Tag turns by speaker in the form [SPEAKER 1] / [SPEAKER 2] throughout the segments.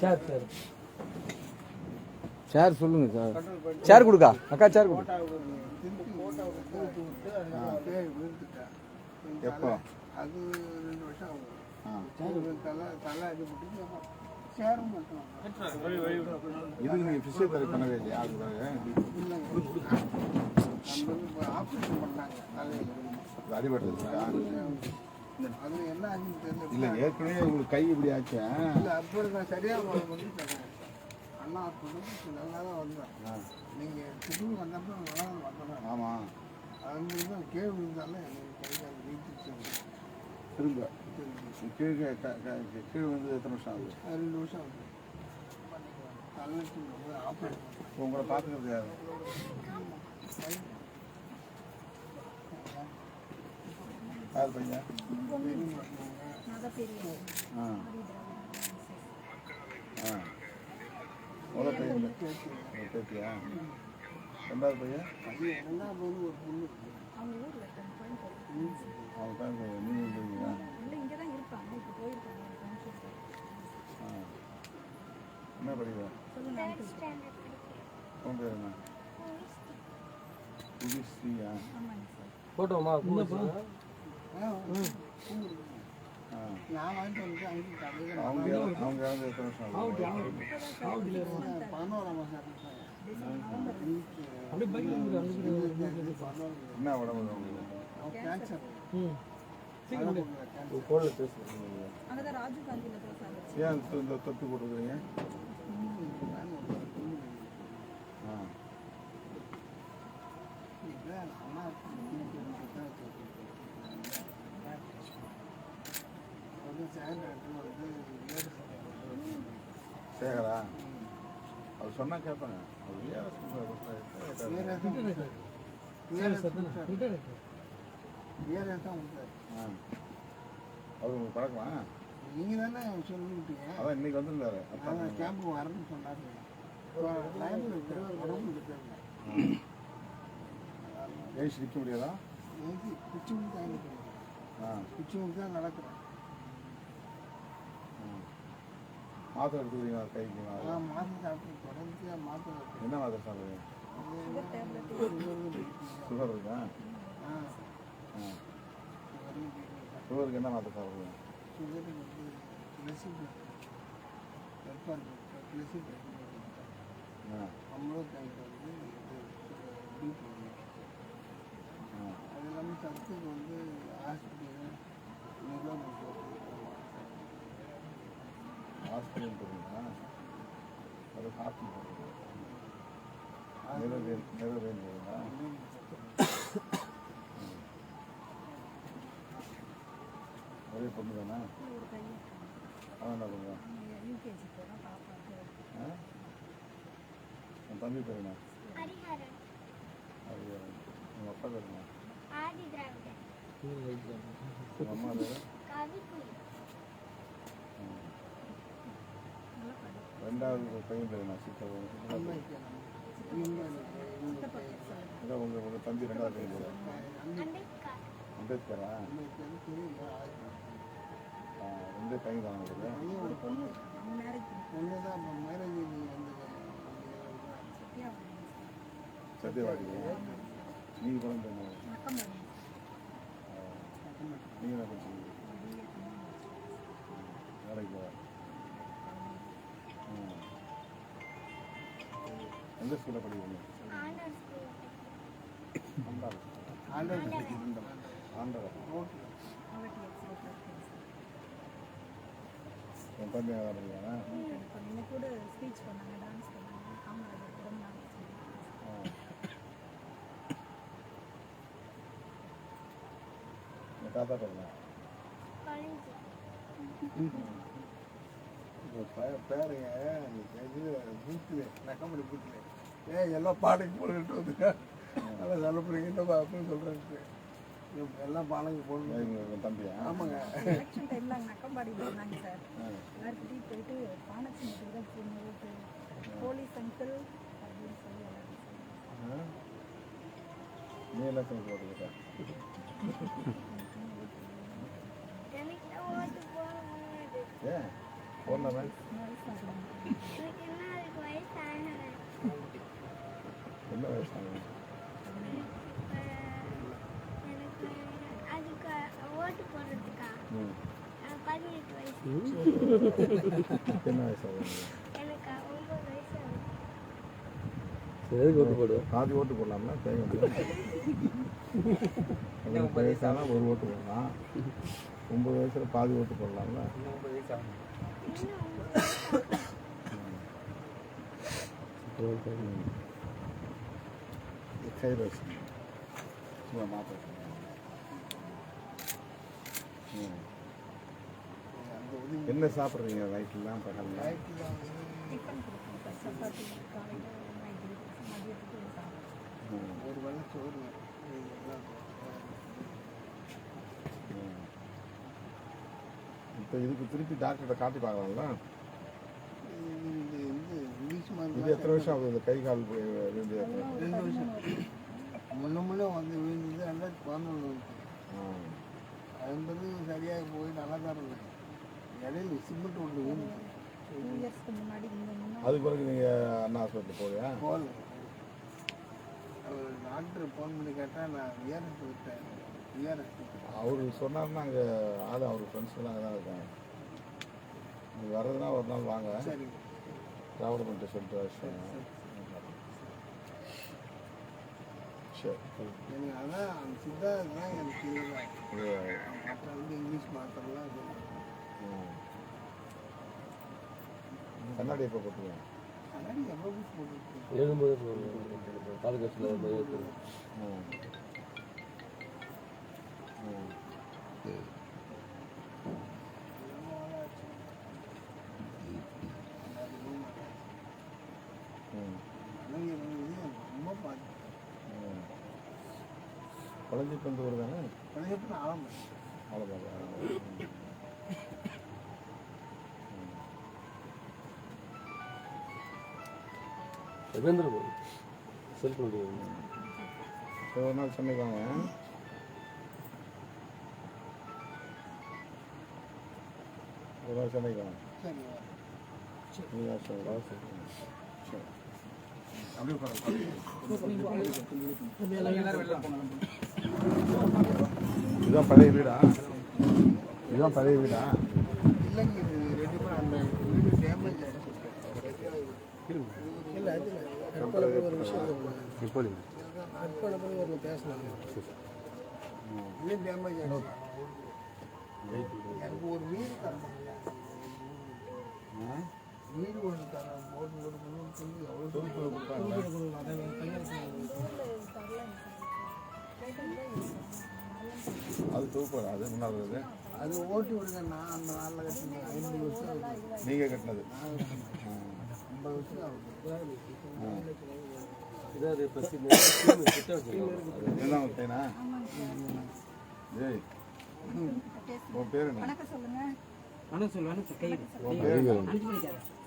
[SPEAKER 1] Sir sir
[SPEAKER 2] சேர் சொல்லுங்க sir சேர் கொடுக்கா? அக்கா சேர் கொடு.
[SPEAKER 3] எப்போ?
[SPEAKER 4] அது ரெண்டு வருஷம் ஆகும்
[SPEAKER 3] ஆ.
[SPEAKER 4] தலை தலை அடிபட்டு சேரும் மட்டும்
[SPEAKER 3] இதுக்கு நீங்கள் ஃபிசியோதெரபி பண்ணவே இல்லையா? அதுக்காக
[SPEAKER 4] ஆப்ரேஷன் பண்ணாங்க தலையில்
[SPEAKER 3] இது அடிபட்டதுக்கா
[SPEAKER 4] அது என்ன ஆச்சுன்னு தெரியல
[SPEAKER 3] இல்லை ஏற்கனவே உங்களுக்கு கை இப்படி ஆச்சா?
[SPEAKER 4] இல்லை அப்போ நான் சரியாக வந்துட்டேன் அண்ணா ஹாஸ்பிட்டலுக்கு நல்லா தான் வந்தேன் நீங்கள் திரும்பி வந்தப்போ நல்லா வந்தேன்
[SPEAKER 3] ஆமாம்
[SPEAKER 4] அது தான் கேள்வி இருந்தாலும் எனக்கு வீட்டுச்சு
[SPEAKER 3] திரும்ப. கீழே க- க- கீழே வந்து எத்தனை வருஷம் ஆகுது?
[SPEAKER 4] ரெண்டு வருஷம் ஆகுது. வந்து
[SPEAKER 3] உங்களை பார்த்துக்கிறது யாரு? யார் பையன் ஆ ஆ முதல் பையன் பேத்தியா ரெண்டாவது பையன்
[SPEAKER 4] ரெண்டாவது வந்து ஒரு பொண்ணு
[SPEAKER 3] தான் நீங்கள் என்ன படிக்கிறேன் உன் பேர் என்ன
[SPEAKER 1] போட்டோமா
[SPEAKER 3] என்ன உடம்பு
[SPEAKER 4] கேன்சர்
[SPEAKER 1] ம்
[SPEAKER 4] கேன்சர்
[SPEAKER 3] கோழில் பேசுகிறீங்க
[SPEAKER 5] அங்கதான் ராஜீவ் காந்தியில பேசுறாங்க
[SPEAKER 3] ஏன் இந்த- போட்டுக்கிறீங்க ஆ
[SPEAKER 4] அம்மா வந்து சேகர் வந்து
[SPEAKER 3] சேகரா அவர் சொன்னால் கேட்பாங்க அவர் உங்களுக்கு பழக்கமா?
[SPEAKER 4] நீங்கள் தானே சொல்லிவிட்டீங்க
[SPEAKER 3] அதான் இன்னைக்கு வந்திருந்தாரு.
[SPEAKER 4] கேம்புக்கு வரேன்னு சொன்னார்.
[SPEAKER 3] ஏசி நிற்க முடியாதா? ஆ.
[SPEAKER 4] குச்சி முடி தான் நடக்கிறேன்
[SPEAKER 3] ம். மாத்திரை எடுத்துக்கிறீங்களா கைக்கு
[SPEAKER 4] மாதம் சாப்பிட்டு தொடர்ந்து மாத்திரை.
[SPEAKER 3] என்ன மாத்திரை சாப்பிடுறீங்க?
[SPEAKER 5] சுகர்
[SPEAKER 3] இருக்கா? சுகருக்கு என்ன மாத்திரை சாப்பிடுறீங்க?
[SPEAKER 4] அம்லோ டைப் வந்து பீட்
[SPEAKER 3] ஆ
[SPEAKER 4] அது எல்லாமே சத்துக்கு வந்து ஹாஸ்பிட்டல் நிர்வாகம்
[SPEAKER 3] ஹாஸ்பிட்டல் போகிறீங்களா அது ஹாஸ்பிட்டல் நிறவே நிறவேன் போகிறீங்களா ஒரே பொண்ணு தானே அவன் என்ன பண்ணுவான்? உன் தம்பி பேர் என்ன?
[SPEAKER 6] ஹரிஹரன்.
[SPEAKER 3] அது உங்கள் அப்பா பேர் என்ன? உங்கள் அம்மா பேர்? ரெண்டாவது பையன் பேர் சித்தவன் இல்லை உங்கள் உங்கள் தம்பி ரெண்டாவது பையன் பேர்.
[SPEAKER 6] அம்பேத்கர்?
[SPEAKER 3] ரெண்டே பையன் தான் உங்களுக்கு
[SPEAKER 4] ஒரு பொண்ணு
[SPEAKER 5] மேரேஜ்
[SPEAKER 4] பொண்ணு தான் இப்போ மேரேஜ் வந்து
[SPEAKER 5] சத்யா
[SPEAKER 3] சத்தியவாடி நீங்கள் குழந்தை நீங்கள் என்ன படிச்சீங்க வேலைக்கு போவா
[SPEAKER 4] ஓகே.
[SPEAKER 5] அவட்டி எக்ஸல்
[SPEAKER 3] என் தம்பி நல்லா படிக்கிறானா
[SPEAKER 5] கூட ஸ்பீச் பண்ணாங்க டான்ஸ் பண்ணாங்க காமராஜர்.
[SPEAKER 3] என் தாத்தா
[SPEAKER 6] காலேஜ்
[SPEAKER 4] இப்போ பேருங்க பூத்தில் நக்கம்படி பூத்தில் ஏ எல்லாம் பாடைக்கு போட்டுட்டு வந்துங்க நல்லா நல்ல பிள்ளைங்க அப்படின்னு சொல்கிறேன் எல்லாம் பானைக்கு போடணும்
[SPEAKER 3] தம்பியா
[SPEAKER 4] ஆமாங்க
[SPEAKER 5] எலெக்ஷன் டைம்ல அங்கே நக்கம்பாடியில் இருந்தாங்க சார். எல்லாருக்கிட்டையும் போயிட்டு பானச்சி மட்டும் தான் ஓட்டு போலீஸ் அங்கிள் அப்படின்னு சொல்லி எல்லாரும்?
[SPEAKER 3] நீ போட்டுக்கிட்ட
[SPEAKER 6] முடியாது
[SPEAKER 3] ஏன் போடலாமே
[SPEAKER 6] எனக்கு என்ன அதுக்கு வயசு ஆகலை
[SPEAKER 3] என்ன வயசாங்க
[SPEAKER 6] எனக்கு அதுக்கு ஓட்டு போடுறதுக்கா
[SPEAKER 3] ம்
[SPEAKER 6] அஹ் பதினெட்டு வயசு
[SPEAKER 3] என்ன
[SPEAKER 6] ஒன்பது
[SPEAKER 2] எதுக்கு ஓட்டு போடுவோம்
[SPEAKER 3] பாதி ஓட்டு போடலாம்னா தேவை பதினெட்டு வயசானா ஒரு ஓட்டு போடலாம். ஒம்பது வயசுல பாதி ஓட்டு போடலாம்ல? கை வயசு சும்மா மாற்ற
[SPEAKER 4] அந்த உதவி
[SPEAKER 3] என்ன சாப்பிட்றீங்க நைட்லாம் பகலில்
[SPEAKER 4] நைட்டில் வந்து
[SPEAKER 5] டிஃபன் கொடுப்போம் சார் சப்பாத்தி காலையில் நைட்டு மதியத்துக்கு சாப்பிடுவோம்
[SPEAKER 4] ஒரு வேளை சோறு
[SPEAKER 3] இப்போ இதுக்கு திருப்பி டாக்டர்கிட்ட காட்டி பார்க்கலாம்ல
[SPEAKER 4] இது
[SPEAKER 3] எத்தனை வருஷம் ஆகுது இந்த கை கால் விழுந்து
[SPEAKER 4] ரெண்டு வருஷம். முன்ன முன்னே வந்து விழுந்தது ரெண்டாயிரத்தி பதினொன்று வந்து ஐம்பது சரியாக போய் நல்லா தான் இருந்தேன் இடையில சிமெண்ட் ஒன்று விழுந்து
[SPEAKER 5] டூ இயர்ஸ்க்கு முன்னாடி இந்த முன்னாடி
[SPEAKER 3] அதுக்கு பிறகு நீங்கள் அண்ணா ஹாஸ்பிட்டல் போவியா
[SPEAKER 4] போகல. டாக்டர் ஃபோன் பண்ணி கேட்டால் நான் விஆர்எஸ் விட்டேன். விஆர்எஸ்
[SPEAKER 3] அவர் சொன்னார்னா அங்கே ஆள் அவர் ஃப்ரெண்ட்ஸ்லாம் அங்கே தான் இருக்காங்க. நீங்கள் வர்றதுனா ஒரு நாள் வாங்க.
[SPEAKER 4] சரி
[SPEAKER 3] பண்ணிட்டு சொல்லிட்டு விஷயம் சரி.
[SPEAKER 4] எனக்கு அதான் அந்த சித்தா தான் எனக்கு மற்ற வந்து இங்கிலீஷ் மாத்திரலாம் இது
[SPEAKER 3] ம். கண்ணாடி எப்போ போட்டுங்க
[SPEAKER 4] கண்ணாடி எவ்வளோ போட்டு
[SPEAKER 2] எழுதும்போது பாதுகாப்பில்
[SPEAKER 3] ம். ம். ம்
[SPEAKER 4] ரொம்ப பார்த்து
[SPEAKER 3] ம் குழந்தை பந்து ஊர் தானே?
[SPEAKER 4] பழையப்ப ஆரம்பம்
[SPEAKER 3] அவ்வளோதான்
[SPEAKER 2] எவேந்திர செல்ஃப் முடியும்
[SPEAKER 3] ஒரு நாள் சென்னைக்கு வாங்க. ஒரு நாள் சென்னைக்கு வாங்க. அப்படியே. இதுதான் பழைய வீடா? இதுதான் பழைய வீடா?
[SPEAKER 4] இல்லைங்க இது ரெண்டு பேரும் அந்த வீடு டேமேஜ் இல்லை அது நட்பழக்கம் ஒரு விஷயம்
[SPEAKER 2] இப்போ
[SPEAKER 4] நட்பழக்கம் ஒரு பேசலாம் இன்னும் டேமேஜ் ஆகிடுச்சு எனக்கு ஒரு வீடு தரணும் வீடு ஒன்று தரேன் போட்டு கொடுக்கணும்னு சொல்லி எவ்வளோ
[SPEAKER 3] அது தூக்கம் அது முன்னாள்
[SPEAKER 4] அது ஓட்டி விடுங்க நான் அந்த நாளில் கட்டினேன் ஐம்பது வருஷம்
[SPEAKER 3] நீங்கள் கட்டினது?
[SPEAKER 4] ஐம்பது வருஷம் ஆகுது.
[SPEAKER 2] இதாவது இப்போ கிட்ட
[SPEAKER 3] பையனா ஜெய் உன் பேர் என்ன?
[SPEAKER 5] வணக்கம் சொல்லுங்க.
[SPEAKER 3] உன் பேர் என்ன?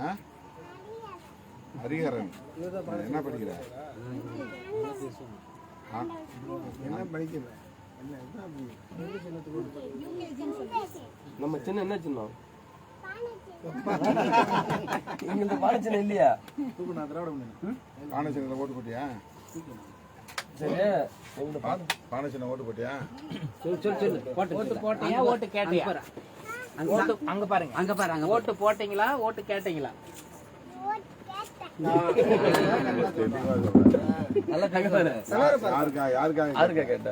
[SPEAKER 3] ஆ? ஹரிஹரன் என்ன படிக்கிற?
[SPEAKER 4] என்ன படிக்கிறேன்
[SPEAKER 2] நம்ம சின்ன என்ன சின்னம் பானை இல்லையா?
[SPEAKER 4] நான் திராவிட
[SPEAKER 3] ஓட்டு போட்டியா?
[SPEAKER 2] சரி உங்க பானை
[SPEAKER 3] பானசினில் ஓட்டு போட்டியா?
[SPEAKER 7] ஓட்டு போட்டியா ஓட்டு கேட்டியா ஓட்டு அங்க பாருங்க. அங்க பாருங்க. ஓட்டு போட்டீங்களா? ஓட்டு கேட்டீங்களா?
[SPEAKER 3] தெளிவாக சொல்கிறேன்
[SPEAKER 2] நல்லா கேட்கல
[SPEAKER 3] யாருக்கா? யாருக்காக
[SPEAKER 2] யாருக்கா கேட்ட?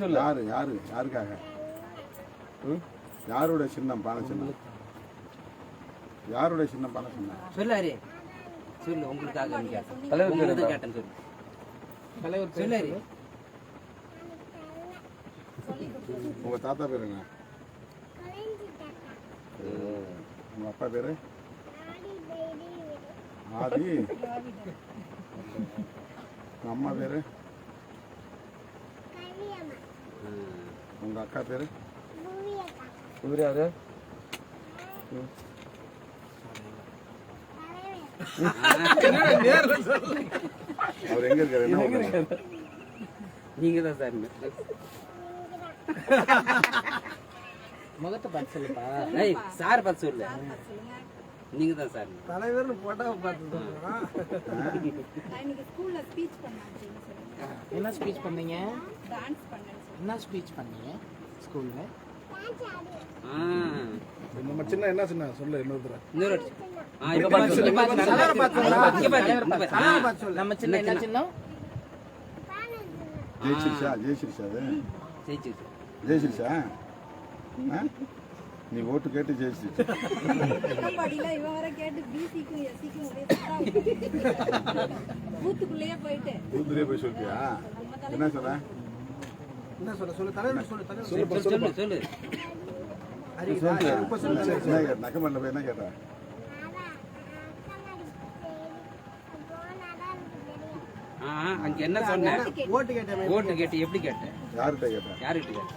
[SPEAKER 2] சொல்லு.
[SPEAKER 3] யாரு யாரு யாருக்காக? ம்? யாரோட சின்னம் பானை சின்னம்? யாரோட சின்னம் பானை சின்னம்?
[SPEAKER 7] சொல்லு ஹரி சொல்லு. உங்களுக்காக.
[SPEAKER 2] தலைவர்?
[SPEAKER 7] கேட்டேன் சொல்லு. தலைவர்
[SPEAKER 3] உங்க தாத்தா பேர் என்ன? உங்க அப்பா பேரு? ஆதி. அம்மா பேரு? உங்க அக்கா பேரு?
[SPEAKER 2] இவர் யாரு?
[SPEAKER 3] அவர் எங்க இருக்காரு? என்ன?
[SPEAKER 7] நீங்க தான் சார் முகத்தை பார்த்து சொல்லுப்பா.
[SPEAKER 8] சார் பார்த்து சொல்லு. நீங்க தான் சார்.
[SPEAKER 4] தலைவர்னு போட்டா பார்த்து
[SPEAKER 5] இன்னைக்கு ஸ்கூல்ல ஸ்பீச்
[SPEAKER 7] என்ன ஸ்பீச் பண்ணீங்க?
[SPEAKER 5] டான்ஸ்
[SPEAKER 7] என்ன ஸ்பீச் பண்ணீங்க ஸ்கூல்ல
[SPEAKER 8] ஆ.
[SPEAKER 3] நம்ம சின்ன என்ன சின்ன? சொல்லு இன்னொரு.
[SPEAKER 8] இன்னொரு
[SPEAKER 7] நம்ம சின்ன என்ன சின்னம்?
[SPEAKER 3] ஜெயிச்சிருச்சா? ஜெயிச்சிருச்சா அது?
[SPEAKER 8] ஜெயிச்சிருச்சு.
[SPEAKER 3] ஜெயிச்சிருச்சா? ஆ? நீ ஓட்டு கேட்டு
[SPEAKER 5] ஒரே பூத்துக்குள்ளேயே
[SPEAKER 3] போய் சொல்லிட்டியா? என்ன சொல்ற?
[SPEAKER 4] என்ன சொல்ல சொல்லு தலைவர் சொல்லு
[SPEAKER 8] சொல்லு, சொல்லு, சொல்லு.
[SPEAKER 3] நக்கமல்ல போய் என்ன கேட்ட?
[SPEAKER 8] ஆ, அங்க என்ன சொன்ன?
[SPEAKER 4] ஓட்டு கேட்டேன்
[SPEAKER 8] ஓட்டு கேட்டு எப்படி கேட்ட?
[SPEAKER 3] யார்கிட்ட கேட்ட?
[SPEAKER 8] யாருகிட்ட கேட்ட?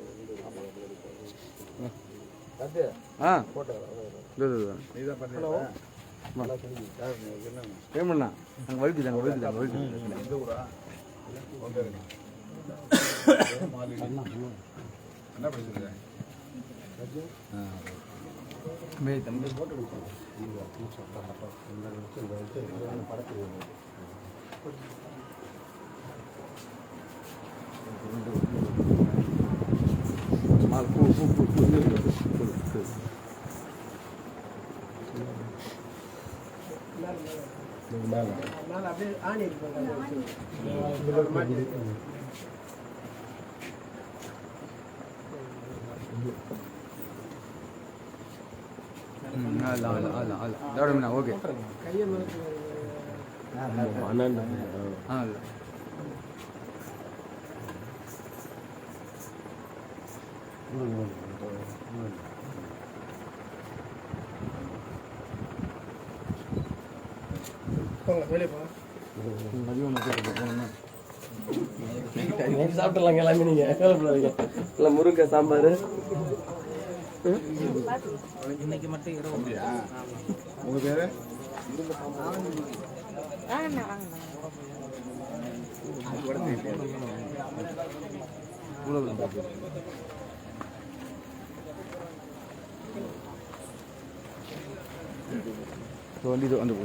[SPEAKER 8] வணக்கம் சொல்லு
[SPEAKER 7] நைன் தேர்ட்டி
[SPEAKER 3] சரி உட்கார் உட்கார் உட்கார்
[SPEAKER 7] RC school complex RC RC Roman Catholic
[SPEAKER 3] எந்த ஊரா என்ன படிச்சிருக்க
[SPEAKER 4] அப்படியே ஆணி இருக்கு
[SPEAKER 1] ஓகே
[SPEAKER 4] கையை போங்க வெளியே போங்க.
[SPEAKER 2] எல்லாமே நீங்க. இல்லை முருங்கை சாம்பார்.
[SPEAKER 7] இன்னைக்கு மட்டும் இரவு
[SPEAKER 3] உங்க பேரு
[SPEAKER 1] வந்து வந்து